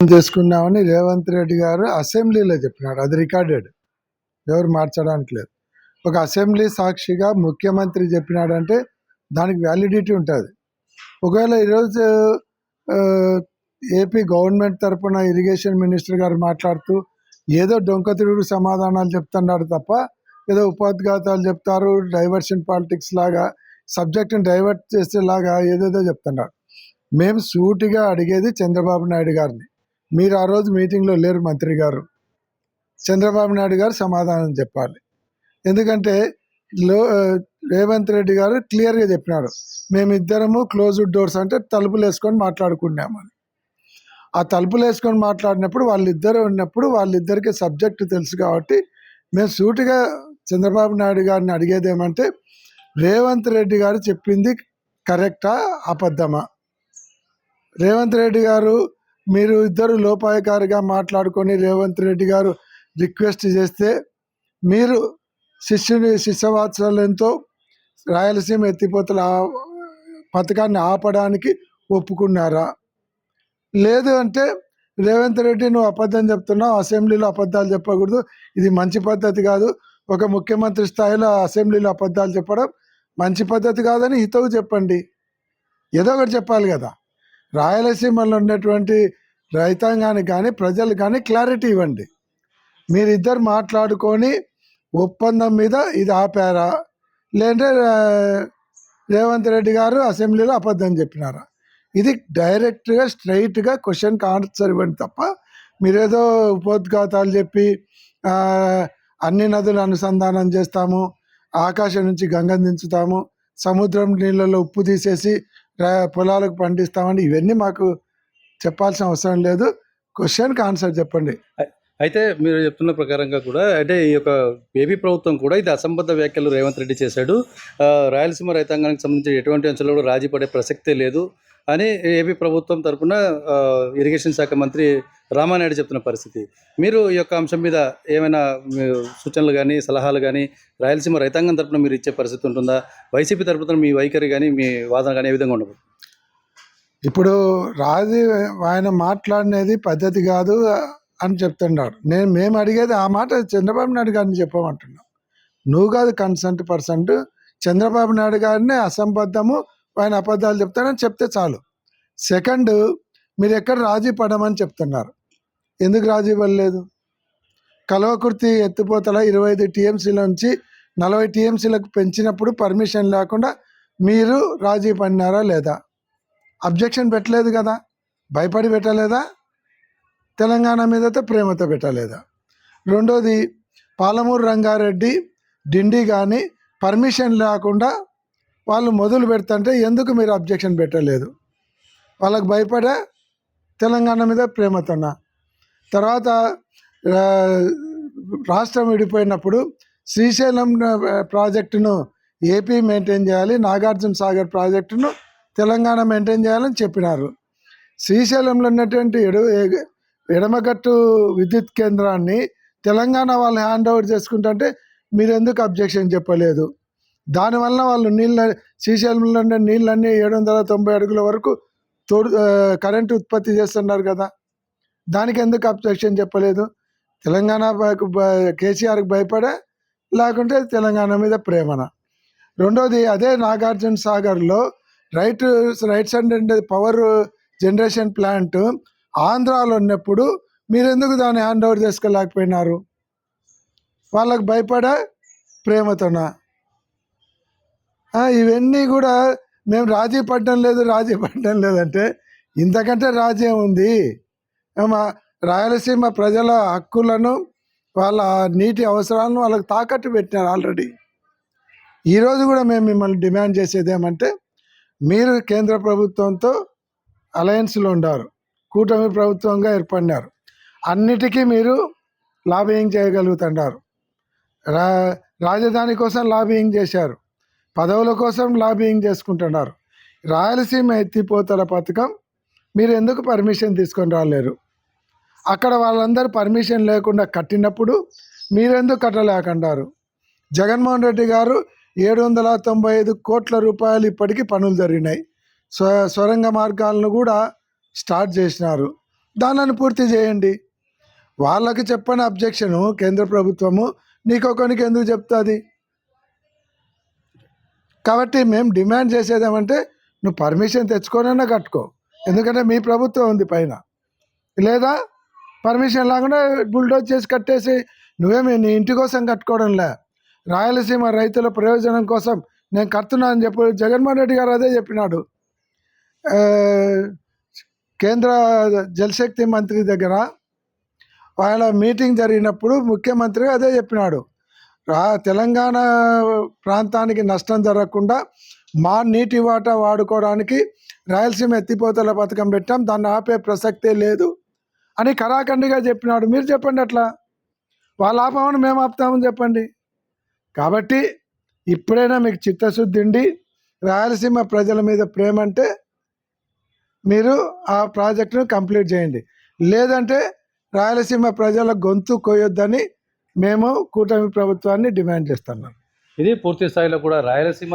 చేసుకున్నామని రేవంత్ రెడ్డి గారు అసెంబ్లీలో చెప్పినాడు అది రికార్డెడ్. ఎవరు మార్చడానికి లేదు. ఒక అసెంబ్లీ సాక్షిగా ముఖ్యమంత్రి చెప్పినాడంటే దానికి వ్యాలిడిటీ ఉంటుంది. ఒకవేళ ఈరోజు ఏపీ గవర్నమెంట్ తరపున ఇరిగేషన్ మినిస్టర్ గారు మాట్లాడుతూ ఏదో డొంక తిరుగుడు సమాధానాలు చెప్తున్నాడు తప్ప ఏదో ఉపోద్ఘాతాలు చెప్తారు డైవర్షన్ పాలిటిక్స్ లాగా సబ్జెక్ట్ని డైవర్ట్ చేసేలాగా ఏదేదో చెప్తున్నారు మేము సూటిగా అడిగేది చంద్రబాబు నాయుడు గారిని. మీరు ఆ రోజు మీటింగ్లో లేరు మంత్రి గారు. చంద్రబాబు నాయుడు గారు సమాధానం చెప్పాలి. ఎందుకంటే లో రేవంత్ రెడ్డి గారు క్లియర్గా చెప్పినారు. మేమిద్దరము క్లోజ్డ్ డోర్స్ అంటే తలుపులు వేసుకొని మాట్లాడుకున్నామని ఆ తలుపులు వేసుకొని మాట్లాడినప్పుడు వాళ్ళిద్దరు ఉన్నప్పుడు వాళ్ళిద్దరికి సబ్జెక్ట్ తెలుసు కాబట్టి మేము సూటిగా చంద్రబాబు నాయుడు గారిని అడిగేది ఏమంటే రేవంత్ రెడ్డి గారు చెప్పింది కరెక్టా అబద్ధమా? రేవంత్ రెడ్డి గారు మీరు ఇద్దరు లోపాయకారిగా మాట్లాడుకొని రేవంత్ రెడ్డి గారు రిక్వెస్ట్ చేస్తే మీరు శిష్యుని శిష్యవాత్సల్యంతో రాయలసీమ ఎత్తిపోతల పథకాన్ని ఆపడానికి ఒప్పుకున్నారా? లేదు అంటే రేవంత్ రెడ్డి నువ్వు అబద్ధం చెప్తున్నావు అసెంబ్లీలో అబద్ధాలు చెప్పకూడదు ఇది మంచి పద్ధతి కాదు. ఒక ముఖ్యమంత్రి స్థాయిలో అసెంబ్లీలో అబద్ధాలు చెప్పడం మంచి పద్ధతి కాదని హితవు చెప్పండి. ఏదో ఒకటి చెప్పాలి కదా. రాయలసీమలో ఉన్నటువంటి రైతాంగానికి కానీ ప్రజలు కానీ క్లారిటీ ఇవ్వండి. మీరిద్దరు మాట్లాడుకొని ఒప్పందం మీద ఇది ఆపారా? లేదంటే రేవంత్ రెడ్డి గారు అసెంబ్లీలో అబద్ధం చెప్పినారా? ఇది డైరెక్ట్గా స్ట్రైట్గా క్వశ్చన్కి ఆన్సర్ ఇవ్వండి తప్ప మీరేదో ఉపోద్ఘాతాలు చెప్పి అన్ని నదులు అనుసంధానం చేస్తాము ఆకాశం నుంచి గంగం దించుతాము సముద్రం నీళ్ళలో ఉప్పు తీసేసి పొలాలకు పండిస్తామని ఇవన్నీ మాకు చెప్పాల్సిన అవసరం లేదు. క్వశ్చన్కి ఆన్సర్ చెప్పండి. అయితే మీరు చెప్తున్న ప్రకారంగా కూడా అంటే ఈ యొక్క ఏపీ ప్రభుత్వం కూడా ఇది అసంబద్ధ వ్యాఖ్యలు రేవంత్ రెడ్డి చేశాడు. రాయలసీమ రైతాంగానికి సంబంధించి ఎటువంటి అంశాలు కూడా రాజీ పడే ప్రసక్తే లేదు అని ఏపీ ప్రభుత్వం తరఫున ఇరిగేషన్ శాఖ మంత్రి రామానాయుడు చెప్తున్న పరిస్థితి. మీరు ఈ యొక్క అంశం మీద ఏమైనా సూచనలు కానీ సలహాలు కానీ రాయలసీమ రైతాంగం తరపున మీరు ఇచ్చే పరిస్థితి ఉంటుందా? వైసీపీ తరపున మీ వైఖరి కానీ మీ వాదన కానీ ఏ విధంగా ఉండబోతుంది? ఇప్పుడు రాజీ ఆయన మాట్లాడినది పద్ధతి కాదు అని చెప్తున్నాడు. నేను మేము అడిగేది ఆ మాట చంద్రబాబు నాయుడు గారిని చెప్పమంటున్నాం. నువ్వు కాదు కన్సెంట్ పర్సెంట్ చంద్రబాబు నాయుడు గారిని అసంబద్ధము ఆయన అబద్ధాలు చెప్తానని చెప్తే చాలు. సెకండ్ మీరు ఎక్కడ రాజీ పడమని చెప్తున్నారు. ఎందుకు రాజీ పడలేదు? కలవకుర్తి ఎత్తిపోతల ఇరవై ఐదు టీఎంసీల నుంచి నలభై టీఎంసీలకు పెంచినప్పుడు పర్మిషన్ లేకుండా మీరు రాజీ పడినారా లేదా? అబ్జెక్షన్ పెట్టలేదు కదా? భయపడి పెట్టలేదా? తెలంగాణ మీదతో ప్రేమతో పెట్టలేదా? రెండోది పాలమూరు రంగారెడ్డి డిండి కానీ పర్మిషన్ లేకుండా వాళ్ళు మొదలు పెడుతుంటే ఎందుకు మీరు అబ్జెక్షన్ పెట్టలేదు? వాళ్ళకు భయపడే తెలంగాణ మీద ప్రేమతోనా? తర్వాత రాష్ట్రం విడిపోయినప్పుడు శ్రీశైలం ప్రాజెక్టును ఏపీ మెయింటైన్ చేయాలి నాగార్జున సాగర్ ప్రాజెక్టును తెలంగాణ మెయింటైన్ చేయాలని చెప్పినారు. శ్రీశైలంలో ఉన్నటువంటి ఎడు ఎడమగట్టు విద్యుత్ కేంద్రాన్ని తెలంగాణ వాళ్ళు హ్యాండ్ ఓవర్ చేసుకుంటుంటే మీరు ఎందుకు అబ్జెక్షన్ చెప్పలేదు? దానివల్ల వాళ్ళు నీళ్ళ శ్రీశైలంలో ఉండే నీళ్ళన్నీ ఏడు వందల తొంభై అడుగుల వరకు తోడు కరెంటు ఉత్పత్తి చేస్తున్నారు కదా. దానికి ఎందుకు అబ్జెక్షన్ చెప్పలేదు? తెలంగాణ కేసీఆర్కి భయపడే లేకుంటే తెలంగాణ మీద ప్రేమన? రెండోది అదే నాగార్జున సాగర్లో right right side and power generation plant ఆంధ్రాలో ఉన్నప్పుడు మీరు ఎందుకు దాన్ని హ్యాండ్ ఓవర్ చేసుకోలేకపోయినారు? వాళ్ళకి భయపడే ప్రేమతోనా. ఇవన్నీ కూడా మేము రాజీ పడడం లేదు రాజీ పడడం లేదంటే ఇంతకంటే రాజీ ఉంది మా రాయలసీమ ప్రజల హక్కులను వాళ్ళ నీటి అవసరాలను వాళ్ళకి తాకట్టు పెట్టినారు ఆల్రెడీ. ఈరోజు కూడా మేము మిమ్మల్ని డిమాండ్ చేసేది ఏమంటే మీరు కేంద్ర ప్రభుత్వంతో అలయన్స్లో ఉండారు. కూటమి ప్రభుత్వంగా ఏర్పడినారు. అన్నిటికీ మీరు లాబియింగ్ చేయగలుగుతున్నారు రా రాజధాని కోసం లాబియింగ్ చేశారు. పదవుల కోసం లాబియింగ్ చేసుకుంటున్నారు. రాయలసీమ ఎత్తిపోతల పథకం మీరు ఎందుకు పర్మిషన్ తీసుకొని రాలేరు? అక్కడ వాళ్ళందరూ పర్మిషన్ లేకుండా కట్టినప్పుడు మీరెందుకు కట్టలేకుండారు? జగన్మోహన్ రెడ్డి గారు ఏడు వందల తొంభై ఐదు కోట్ల రూపాయలు ఇప్పటికీ పనులు జరిగినాయి. స్వ సొరంగ మార్గాలను కూడా స్టార్ట్ చేసినారు. దానిని పూర్తి చేయండి. వాళ్ళకి చెప్పని అబ్జెక్షను కేంద్ర ప్రభుత్వము నీకొకనికి ఎందుకు చెప్తుంది? కాబట్టి మేము డిమాండ్ చేసేది ఏమంటే నువ్వు పర్మిషన్ తెచ్చుకోనైనా కట్టుకో. ఎందుకంటే మీ ప్రభుత్వం ఉంది పైన. లేదా పర్మిషన్ లేకుండా బుల్డోజ్ చేసి కట్టేసి నువ్వేమి నీ ఇంటి కోసం కట్టుకోవడంలే. రాయలసీమ రైతుల ప్రయోజనం కోసం నేను కడుతున్నా అని చెప్పి జగన్మోహన్ రెడ్డి గారు అదే చెప్పినాడు. కేంద్ర జలశక్తి మంత్రి దగ్గర వాళ్ళ మీటింగ్ జరిగినప్పుడు ముఖ్యమంత్రి అదే చెప్పినాడు. రా తెలంగాణ ప్రాంతానికి నష్టం జరగకుండా మా నీటి వాటా వాడుకోవడానికి రాయలసీమ ఎత్తిపోతల పథకం పెట్టాం దాన్ని ఆపే ప్రసక్తే లేదు అని కరాఖండిగా చెప్పినాడు. మీరు చెప్పండి అట్లా. వాళ్ళ ఆపమని మేము ఆపుతామని చెప్పండి. కాబట్టి ఇప్పుడైనా మీకు చిత్తశుద్ధి ఉండి రాయలసీమ ప్రజల మీద ప్రేమ అంటే మీరు ఆ ప్రాజెక్టును కంప్లీట్ చేయండి. లేదంటే రాయలసీమ ప్రజల గొంతు కోయొద్దని మేము కూటమి ప్రభుత్వాన్ని డిమాండ్ చేస్తున్నాం. ఇది పూర్తి స్థాయిలో కూడా రాయలసీమ